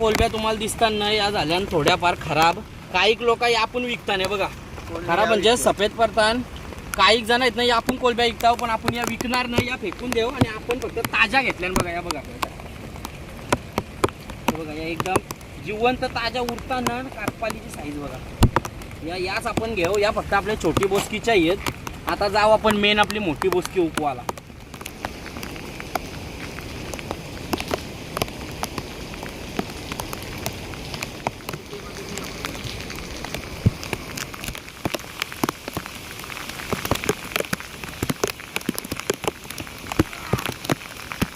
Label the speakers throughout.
Speaker 1: कोलब्या तुम्हाला दिसताना या झाल्या थोड्याफार खराब. काही लोक आपण विकता नाही बघा. खराब म्हणजे सफेद पडतान. काही जण आहेत ना या आपण कोलब्या विकता पण आपण या विकणार नाही या फेकून देऊ आणि आपण फक्त ताज्या घेतल्या बघा या बघा. हे बघा या एकदम जिवंत ताज्या उरताना काटपालीची साईज बघा. या याच आपण घेऊ. या फक्त आपल्या छोटी बोसकीच्या आहेत. आता जाऊ आपण मेन आपली मोठी बोसकी उपवाला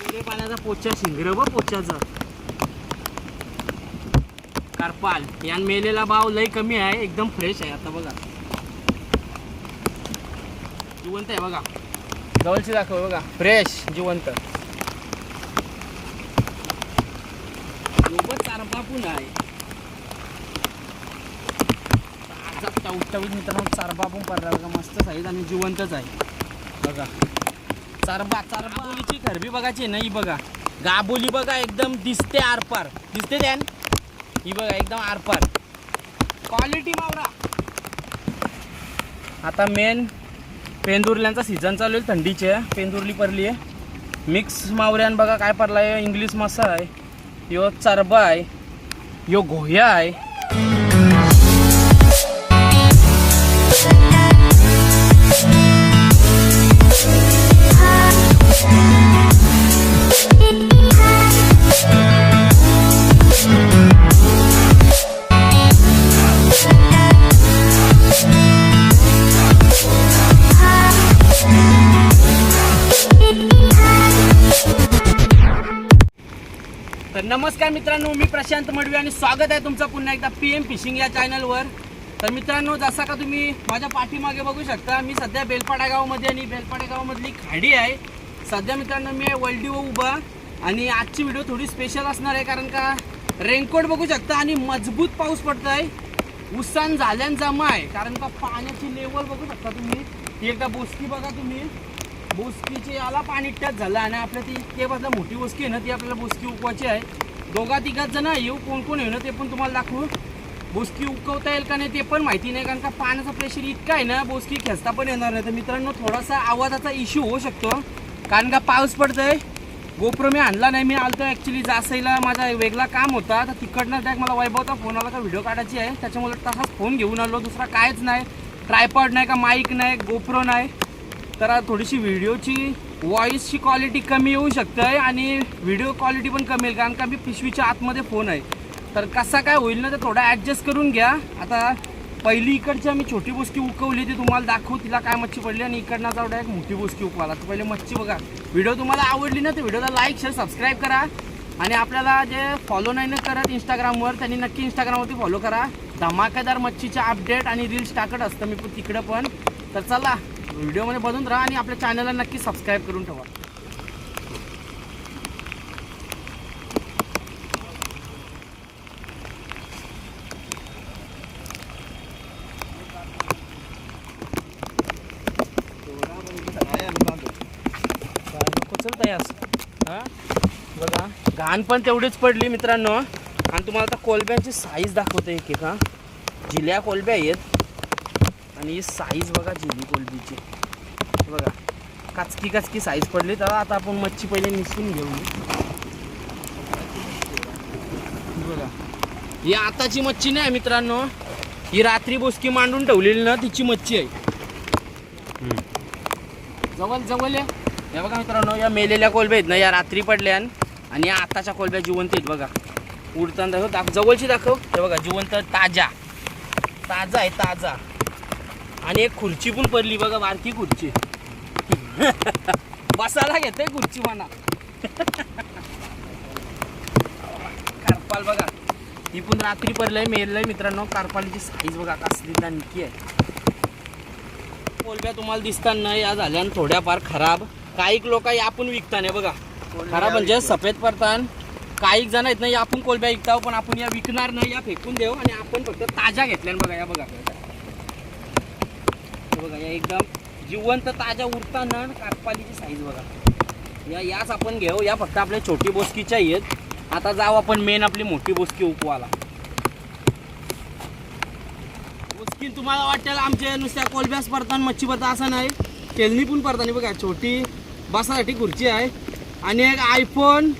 Speaker 1: पुरे पाण्याचा पोचा शिंगर व पोच्याचा. कारपाल. यान मेलेला भाव लय कमी आहे एकदम फ्रेश आहे आता बघा. जिवंत आहे बघा. जवळची दाखव बघा. फ्रेश जिवंत. सोबत चारपा पण आहे. ताजा टवटवीत मित्रांनो चारपा पण पडला बघा. मस्त साईज आणि जिवंतच आहे. बघा. चारबा चारबालीची खरबी बघायची नाही बघा. गाबोली बघा एकदम दिसते आरपार. दिसते त्यान? ही बघा एकदम आरपार. क्वालिटी मावरा. आता मेन पेंदुर्ल्यांचा सीझन चालू आहे थंडीचे पेंदुर्ली पडली आहे. मिक्स मावऱ्यान बघा काय परला आहे इंग्लिश मासा आहे. यो चरबा आहे. यो घोया आहे. नमस्कार मित्रांनो मी प्रशांत मडवी आणि स्वागत आहे तुमचं पुन्हा एकदा पी एम फिशिंग या चॅनलवर तर मित्रांनो जसा का तुम्ही माझ्या पाठीमागे बघू शकता मी सध्या बेलपाडा गावामध्ये आणि बेलपाडा गावामधली खाडी आहे. सध्या मित्रांनो मी आहे उभा आणि आजची व्हिडिओ थोडी स्पेशल असणार आहे कारण का रेनकोट बघू शकता आणि मजबूत पाऊस पडत आहे उसान झाल्यान जमा आहे कारण का पाण्याची लेवल बघू शकता तुम्ही. ती एकदा बोसकी बघा तुम्ही. बोस्कीची याला पाणी टच झालं आणि आपल्या ती ते बसला मोठी बोसकी आहे ना ती आपल्याला बोसकी उकवायची आहे. दोघा तिघात जण येऊ कोण कोण येऊ ना ते पण तुम्हाला दाखवू. बोसकी उकवता येईल का नाही ते पण माहिती नाही कारण का पाण्याचा प्रेशर इतका आहे ना बोसकी खेचता पण येणार नाही. तर मित्रांनो थोडासा आवाजाचा इश्यू होऊ शकतो. कारण का पाऊस पडतोय. गोप्रो मी आणला नाही मी आलतो ॲक्च्युली जासईला. माझा वेगळा काम होता. तर तिकडनं त्या मला वैभवचा फोन आला का व्हिडिओ काढायची आहे. त्याच्यामुळे तसाच फोन घेऊन आलो. दुसरा कायच नाही. ट्रायपॉड नाही का माईक नाही गोप्रो नाही. तर थोडीशी व्हिडिओची व्हॉईसची क्वालिटी कमी येऊ शकते आहे आणि व्हिडिओ क्वालिटी पण कमी येईल कारण का मी पिशवीच्या आतमध्ये फोन आहे. तर कसा काय होईल ना तर थोडा ॲडजस्ट करून घ्या. आता पहिली इकडची आम्ही छोटी बोसकी उकवली ती तुम्हाला दाखवू तिला काय मच्छी पडली आणि इकडनं जाऊ एक मोठी बोसकी उकवाला तर पहिले मच्छी बघा. व्हिडिओ तुम्हाला आवडली ना तर व्हिडिओला लाईक शेअर सबस्क्राईब करा. आणि आपल्याला जे फॉलो नाही ना करत इंस्टाग्रामवर त्यांनी नक्की इंस्टाग्रामवरती फॉलो करा. धमाकेदार मच्छीचे अपडेट आणि रील्स टाकत असतं मी तिकडं पण. तर चला व्हिडिओमध्ये बघून राहा आणि आपल्या चॅनलला नक्की सबस्क्राईब करून ठेवा. उचलता यास बघा घाण पण तेवढीच पडली मित्रांनो. आणि तुम्हाला आता कोलब्यांची साईज दाखवते एक एक हा. जिल्या कोलब्या आहेत. आणि ही साईज बघा जिली कोलबीची. बघा काचकी काचकी साईज पडली तर आता आपण मच्छी पहिले निसून घेऊ. बघा ही आताची मच्छी नाही मित्रांनो. ही रात्री बोसकी मांडून ठेवलेली ना तिची मच्छी आहे. जवळ जवळ या. हे बघा मित्रांनो या मेलेल्या कोलब्या आहेत ना या रात्री पडल्यान आणि या आताच्या कोलब्या जिवंत आहेत बघा. उडताना दाखव दाख जवळची दाखव. हे बघा जिवंत ताजा. ताजा आहे ताजा. आणि एक खुर्ची पण पडली बघा बारकी खुर्ची. बसायला घेते खुर्ची म्हणा. कारपाल बघा. ही पण रात्री पडलंय मेललंय मित्रांनो. कारपालीची साईज बघा कसली नक्की आहे. कोलब्या तुम्हाला दिसताना या झाल्या थोड्याफार खराब. काही लोक आपण विकता नाही बघा. खराब म्हणजे सफेद पडतान. काही जण आहेत ना या आपण कोलब्या विकता पण आपण या विकणार नाही या फेकून देऊ. आणि आपण फक्त ताज्या घेतल्या बघा या बघा. बघा या एकदम जिवंत ताज्या उरताना काटपालीची साईज बघा. या याच आपण घेऊ. या फक्त आपल्या छोटी बोसकीच्या आहेत.
Speaker 2: आता जाऊ आपण मेन आपली मोठी बोसकी उकवाला बोसकी तुम्हाला वाटेल आमच्या नुसत्या कोलब्यास पडताना मच्छी पडता असं नाही. केलनी पण पडताना बघा छोटी बसासाठी खुर्ची आहे. आणि एक आयफोन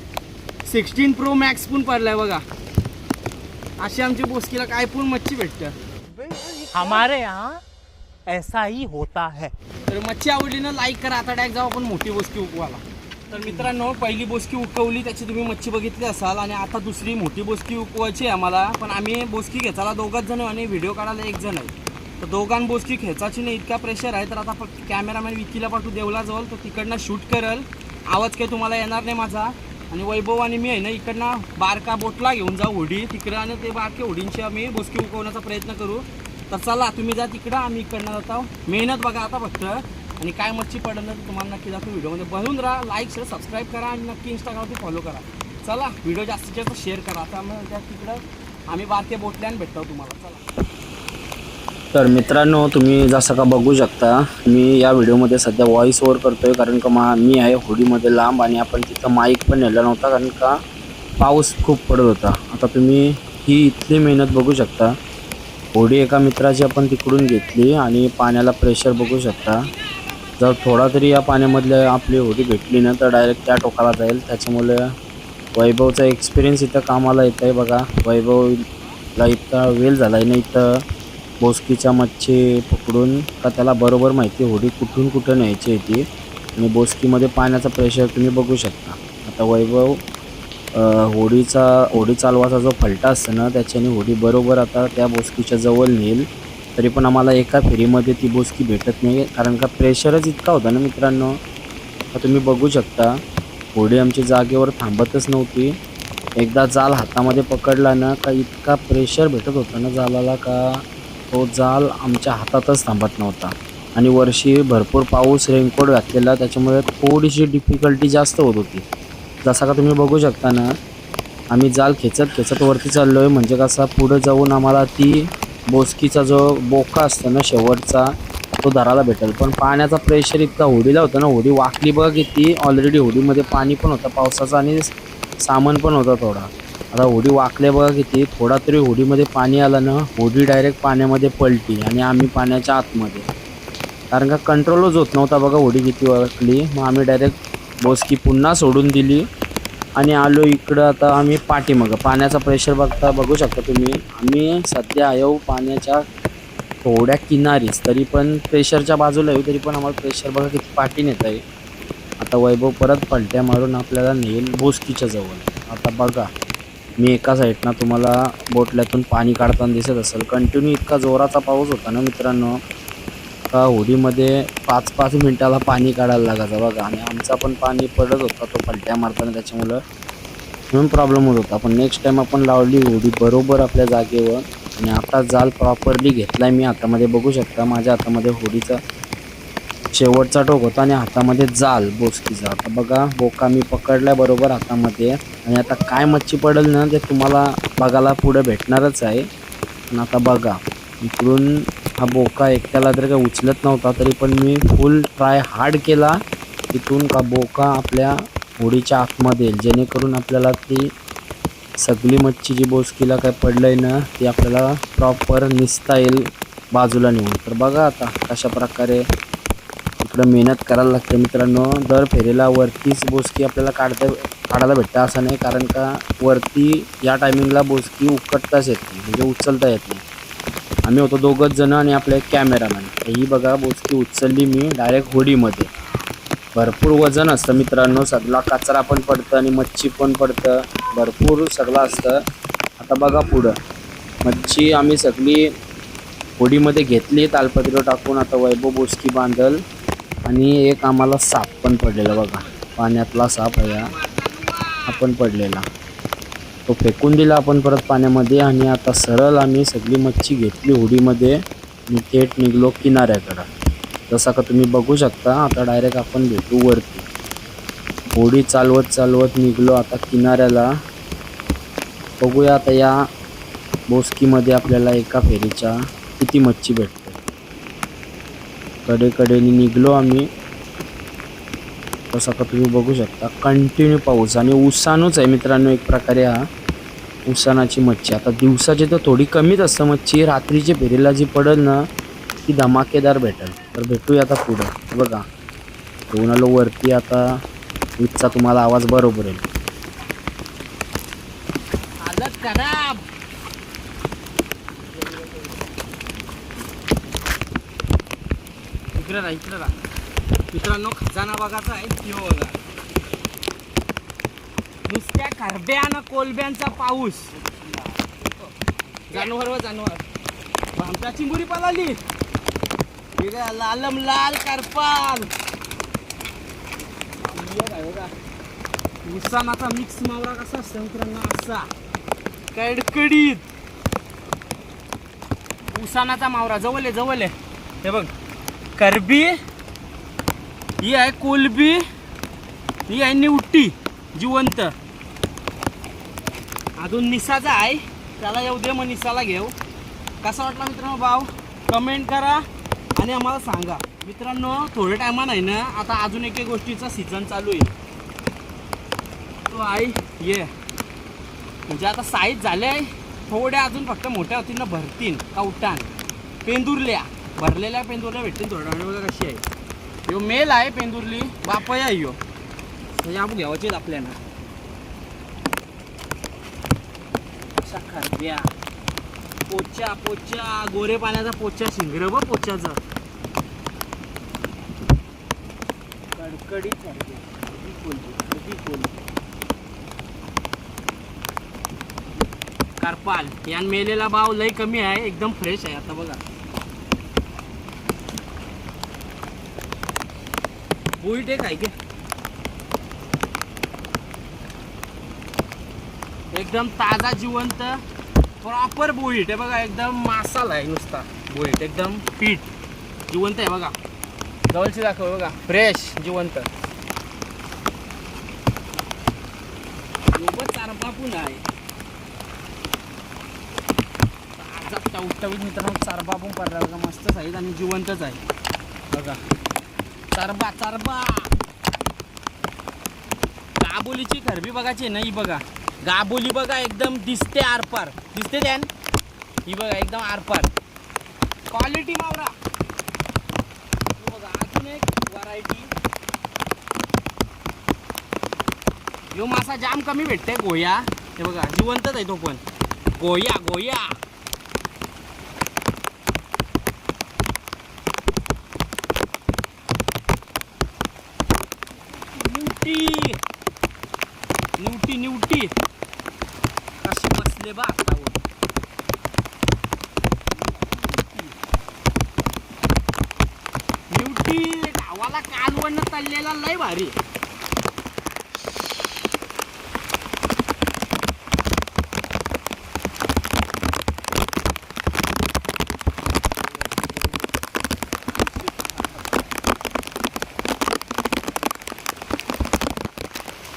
Speaker 2: सिक्स्टीन प्रो मॅक्स पण पडलाय बघा. अशी आमची बोसकीला काय पण मच्छी भेटतं.
Speaker 3: हमारे यहाँ ऐसा ही होता है।
Speaker 2: तर मच्छी आवडली ना लाईक करा. आता डायरेक्ट जाऊ आपण मोठी बोसकी उकवाला तर मित्रांनो पहिली बोसकी उकवली त्याची तुम्ही मच्छी बघितली असाल. आणि आता दुसरी मोठी बोसकी उकवायची आहे आम्हाला. पण आम्ही बोसकी खेचायला दोघंच जण आणि व्हिडिओ काढायला एक जण आहे. तर दोघां बोसकी खेचायची नाही इतका प्रेशर आहे. तर आता फक्त कॅमेरामॅन विकीला पाठवू देवला जवळ तर तिकडनं शूट करल. आवाज काही तुम्हाला येणार नाही माझा. आणि वैभव आणि मी आहे ना इकडनं बारका बोटला घेऊन जाऊ होडी. तिकडं आणि ते बारके होडींची आम्ही बोसकी उकवण्याचा प्रयत्न करू. तर चला तुम्ही जा तिकडं आम्ही इकडनं जात. मेहनत बघा आता फक्त. आणि काय मच्छी पडलं तर तुम्हाला नक्की दाखवू व्हिडिओमध्ये. बनवून राहा लाईक शेअर सबस्क्राईब करा आणि नक्की इंस्टाग्रामवरती फॉलो करा. चला व्हिडिओ जास्तीत जास्त शेअर करा. आता मग त्या तिकडं आम्ही बारके बोटल्यान भेटतो तुम्हाला. चला. तर मित्रांनो तुम्ही जसं का बघू शकता मी या व्हिडिओमध्ये सध्या व्हॉइस करतो आहे कारण का मा मी आहे होडीमध्ये लांब आणि आपण तिथं माईक पण नेला नव्हता. कारण का पाऊस खूप पडत होता. आता तुम्ही ही इथली मेहनत बघू शकता. होडी एका मित्राची आपण तिकडून घेतली आणि पाण्याला प्रेशर बघू शकता. जर थोडा तरी या पाण्यामधल्या आपली होडी भेटली ना तर डायरेक्ट त्या टोकाला जाईल. त्याच्यामुळे वैभवचा एक्सपिरियन्स इथं कामाला येत आहे बघा. वैभवला इतका वेळ झाला आहे ना इथं बोसकीच्या मच्छी पकडून. का त्याला बरोबर माहिती आहे होडी कुठून कुठं न्यायची आहे ती. आणि बोसकीमध्ये पाण्याचा प्रेशर तुम्ही बघू शकता. आता वैभव होडीचा होडी चालवाचा जो फलटा असतो ना त्याच्याने होडी बरोबर आता त्या बोसकीच्या जवळ नेईल. तरी पण आम्हाला एका फेरीमध्ये ती बोसकी भेटत नाही कारण का प्रेशरच इतका होता ना मित्रांनो. तुम्ही बघू शकता होडी आमची जागेवर थांबतच नव्हती. एकदा जाल हातामध्ये पकडला ना का इतका प्रेशर भेटत होता ना जालाला का तो जाल आमच्या हातातच थांबत नव्हता. आणि वर्षी भरपूर पाऊस रेनकोट घातलेला त्याच्यामुळे थोडीशी डिफिकल्टी जास्त होत होती. जसा का तुम्ही बघू शकता ना आम्ही जाल खेचत खेचत वरती चाललो आहे म्हणजे कसा पुढं जाऊन आम्हाला ती बोसकीचा जो बोका असतो ना शेवटचा तो धराला भेटेल. पण पाण्याचा प्रेशर इतका होडीला होता ना होडी वाकली बघा किती. ऑलरेडी होडीमध्ये पाणी पण होतं पावसाचं आणि सामान पण होतं थोडा. आता होडी वाकल्या बघा किती. थोडा तरी होडीमध्ये पाणी आलं ना होडी डायरेक्ट पाण्यामध्ये पलटी आणि आम्ही पाण्याच्या आतमध्ये. कारण का कंट्रोलच होत नव्हता बघा होडी किती वाकली. मग आम्ही डायरेक्ट बोसकी पुन्हा सोडून दिली. आणि आलो इकडं आता आम्ही पाठीमागं. पाण्याचा प्रेशर बघता बघू शकता तुम्ही. आम्ही सध्या आहे हो पाण्याच्या थोड्या किनारीच. तरी पण प्रेशरच्या बाजूला येऊ हो, तरी पण आम्हाला प्रेशर बघा किती पाठी नेत आहे. आता वैभव परत पलट्या मारून आपल्याला नेईल बोसकीच्या जवळ. आता बघा मी एका साईडनं तुम्हाला बोटल्यातून पाणी काढताना दिसत असेल. कंटिन्यू इतका जोराचा पाऊस होता ना मित्रांनो. आता होडीमध्ये पाच पाच मिनिटाला पाणी काढायला लागायचं बघा. आणि आमचा पण पाणी पडत होता तो पलट्या मारताना त्याच्यामुळं म्हणून प्रॉब्लेम होत होता. पण नेक्स्ट टाईम आपण लावली होडी बरोबर आपल्या जागेवर आणि आता जाल प्रॉपरली घेतलाय मी हातामध्ये. बघू शकता माझ्या हातामध्ये होडीचा शेवटचा टोक होता आणि हातामध्ये जाल बोसकीचा. आता बघा बोका मी पकडला बरोबर हातामध्ये. आणि आता काय मच्छी पडेल ना ते तुम्हाला बघायला पुढं भेटणारच आहे. पण आता बघा इकडून हा बोका एकट्याला जर काही उचलत नव्हता तरी पण मी फुल ट्राय हार्ड केला. तिथून का बोका आपल्या होडीच्या आतमध्ये येईल. जेणेकरून आपल्याला ती सगळी मच्छी जी बोसकीला काय पडलं आहे ना ती आपल्याला प्रॉपर निसता येईल बाजूला नेऊन. तर बघा आता कशा प्रकारे इकडं मेहनत करायला लागते मित्रांनो. दर फेरीला वरतीच बोसकी आपल्याला काढता काढायला भेटतं असं नाही. कारण का वरती या टायमिंगला बोसकी उकटताच येत नाही म्हणजे उचलता येत नाही. आम्ही होतो दोघंच जण आणि आपले एक कॅमेरामॅन ही बघा बोचकी उचलली मी डायरेक्ट होडीमध्ये. भरपूर वजन असतं मित्रांनो सगळा कचरा पण पडतं आणि मच्छी पण पडतं. भरपूर सगळं असतं. आता बघा पुढं. मच्छी आम्ही सगळी होडीमध्ये घेतली तालपत्र टाकून आता वैभव बोचकी बांधल. आणि एक आम्हाला साप पण पडलेला बघा. पाण्यातला साप आहे आपण पण पडलेला. तो फेकून दिला आपण परत पाण्यामध्ये आणि आता सरळ आम्ही सगळी मच्छी घेतली होडीमध्ये आणि थेट निघलो किनाऱ्याकडं. जसं का तुम्ही बघू शकता आता डायरेक्ट आपण भेटू वरती. होडी चालवत चालवत निघलो आता किनाऱ्याला. बघूया आता या बोस्कीमध्ये आपल्याला एका फेरीच्या किती मच्छी भेटते कडेकडेने निघलो आम्ही. तसं का तुम्ही बघू शकता कंटिन्यू पाऊस आणि उसानूच आहे मित्रांनो एक प्रकारे हा. उसानाची मच्छी. आता दिवसाची तर थोडी कमीच असतं मच्छी. रात्रीची फेरीला जी पडेल ना ती धमाकेदार भेटेल. तर भेटूया आता पुढं. बघा. घेऊन आलो वरती आता. वीजचा तुम्हाला आवाज बरोबर येईल.
Speaker 1: इकडे राहा इकडे राहा. मित्रांनो खजाना बघाचा आहे किंवा बघा. खरब्या ना कोलब्यांचा पाऊस. जानवर व जानवर. आमच्या चिंबुरी आहे लालम लाल करपाल. उसानाचा मिक्स मावरा कसा असतो मित्रांनो असा. कडकडीत. उसानाचा मावरा जवळ आहे जवळ आहे. हे बघ. करबी ही आहे कोलबी ही आहे निवटी जिवंत. अजून निसाचा आहे त्याला येऊ दे मग निसाला घेऊ. कसा वाटला मित्रांनो भाव? कमेंट करा आणि आम्हाला सांगा. मित्रांनो थोड्या टायमानं आहे ना आता अजून एक एक गोष्टीचा सीझन चालू आहे. तो आई ये. म्हणजे आता साईज झाले आहे. थोड्या अजून फक्त मोठ्या होतील ना भरतीन कवटान पेंदुरल्या. भरलेल्या पेंदुरल्या भेटतील थोड्या. वेळ बघा कशी आहे. यो मेल आहे पेंदुरली. बापया यो हे आपण घ्यावाचेच आपल्याला. अशा खरब्या पोच्या पोच्या गोरे पाण्याचा पोच्या शिंगर ब पोच्याचं कडकडी खरब्या खरबी कोलबी, खरबी कोलबी. करपाल यान मेलेला भाव लय कमी आहे एकदम फ्रेश आहे आता बघा. बुईट एक आहे की? एकदम ताजा जिवंत प्रॉपर बोईट आहे बघा एकदम मासाला आहे नुसता बोईट एकदम पीठ जिवंत आहे बघा. जवळची दाखव बघा. फ्रेश जिवंत. सोबत पण आहे. ताजा टवटवीत मित्रांनो चारबा पण पडला बघा. मस्तच आहेत आणि जिवंतच आहे. बघा. चारबा चारबा. काबोलीची खरबी बघायची आहे ना ही बघा. गाबोली बघा एकदम दिसते आरपार. दिसते त्यान? ही बघा एकदम आरपार. क्वालिटी मावरा बघा अजून एक व्हरायटी यो मासा जाम कमी भेटते गोया. हे बघा जिवंतच आहे तो पण. गोया गोया निवटी निवटी निवटी. कशी बसले बा निवटी. गावाला कालवण चाललेला लय भारी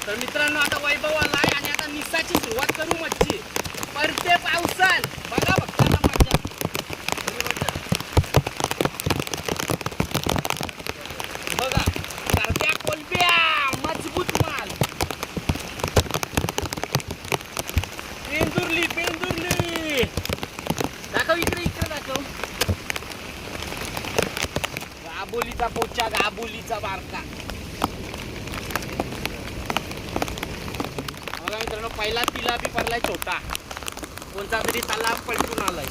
Speaker 1: तर मित्रांनो आता वैभव आलाय आणि आता निसाची सुरुवात करू मच्छी परते पावसाल बघा बघताना मजा बघा करत्या कोलब्या मजबूत माल पेंदुरली पेंदुरली. दाखव इकडे इकडे दाखव. गाबोलीचा पोचा गाबोलीचा बारका. बघा मित्रांनो पहिला तिला बी पडलाय छोटा. कोणता तरी तलाब पलटून आलाय.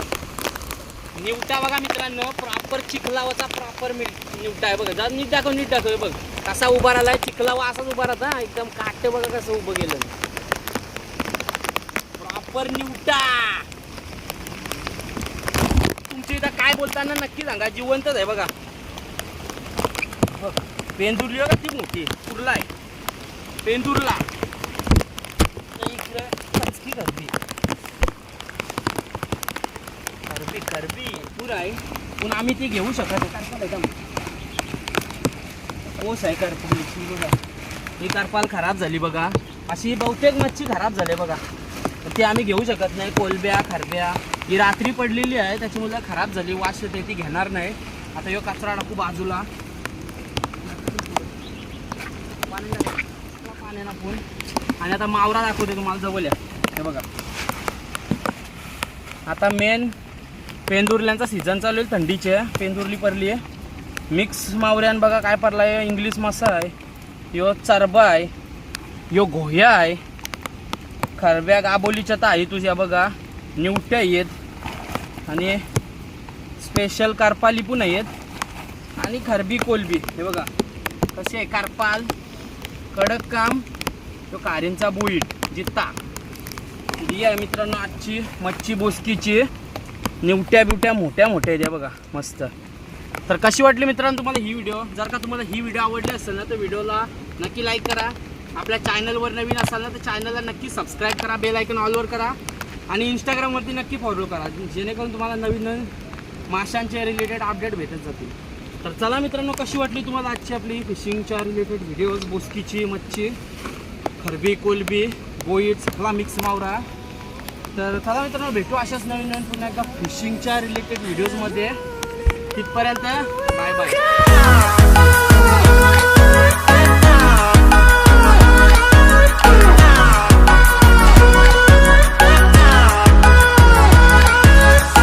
Speaker 1: निवटा बघा मित्रांनो प्रॉपर चिखलावाचा प्रॉपर निवटा आहे बघा. जा नीट दाखव नीट दाखव. बघ कसा उभा राहिलाय चिखलावा असाच उभा राहता. एकदम काटे बघा कसं उभं गेलं. सुपर निवटा तुमच्या इथं काय बोलताना नक्की सांगा जिवंतच आहे बघा. बघ, पेंदुरली बघा ती मोठी? कुर्ला आहे? पेंदुरला. इकडे खचकी खरबी. खरबी पूर आहे. पण आम्ही ती घेऊ शकत नाही. एकदम ओस आहे करपाल बघा. ही करपाल खराब झाली बघा. अशी बहुतेक मच्छी खराब झाली बघा. ती आम्ही घेऊ शकत नाही. कोलब्या खरब्या. ही रात्री पडलेली आहे त्याच्यामुळे खराब झाली. वास येते ती घेणार नाही. आता यो कचरा टाकू बाजूला. पाण्यानं आपण आणि आता मावरा दाखवते तुम्हाला जवळ हे बघा. आता मेन पेंदुर्ल्यांचा सीझन चालू आहे थंडीचे. पेंदुर्ली परली आहे. मिक्स मावऱ्यान बघा काय पडला आहे इंग्लिश मासा आहे. यो चरबा आहे. यो घोया आहे. खरब्या आबोलीच्या तर आहे तुझ्या बघा. निवट्या आहेत. आणि स्पेशल कारपाली पण आहेत. आणि खरबी कोलबी. हे बघा कसे आहे? कारपाल कडक काम तो कारेंचा बुईट जित्ता. ही आहे मित्रांनो आजची मच्छी बोसकीची. निवट्या बिवट्या मोठ्या मोठ्या आहेत या बघा मस्त. तर कशी वाटली मित्रांनो तुम्हाला ही व्हिडिओ जर का तुम्हाला ही व्हिडिओ आवडली असेल ना तर व्हिडिओला नक्की लाईक करा. आपल्या चॅनलवर नवीन असाल ना तर चॅनलला नक्की सबस्क्राईब करा बेल आयकन ऑलवर करा. आणि इंस्टाग्रामवरती नक्की फॉलो करा जेणेकरून तुम्हाला नवीन नवीन माशांचे रिलेटेड अपडेट भेटत जातील. तर चला मित्रांनो कशी वाटली तुम्हाला आजची आपली फिशिंगच्या रिलेटेड व्हिडिओज बोस्कीची मच्छी खरबी कोलबी बोईट सगळा मिक्स मावरा. तर चला मित्रांनो भेटू अशाच नवीन नवीन पुन्हा एकदा फिशिंगच्या रिलेटेड व्हिडिओजमध्ये तिथपर्यंत बाय बाय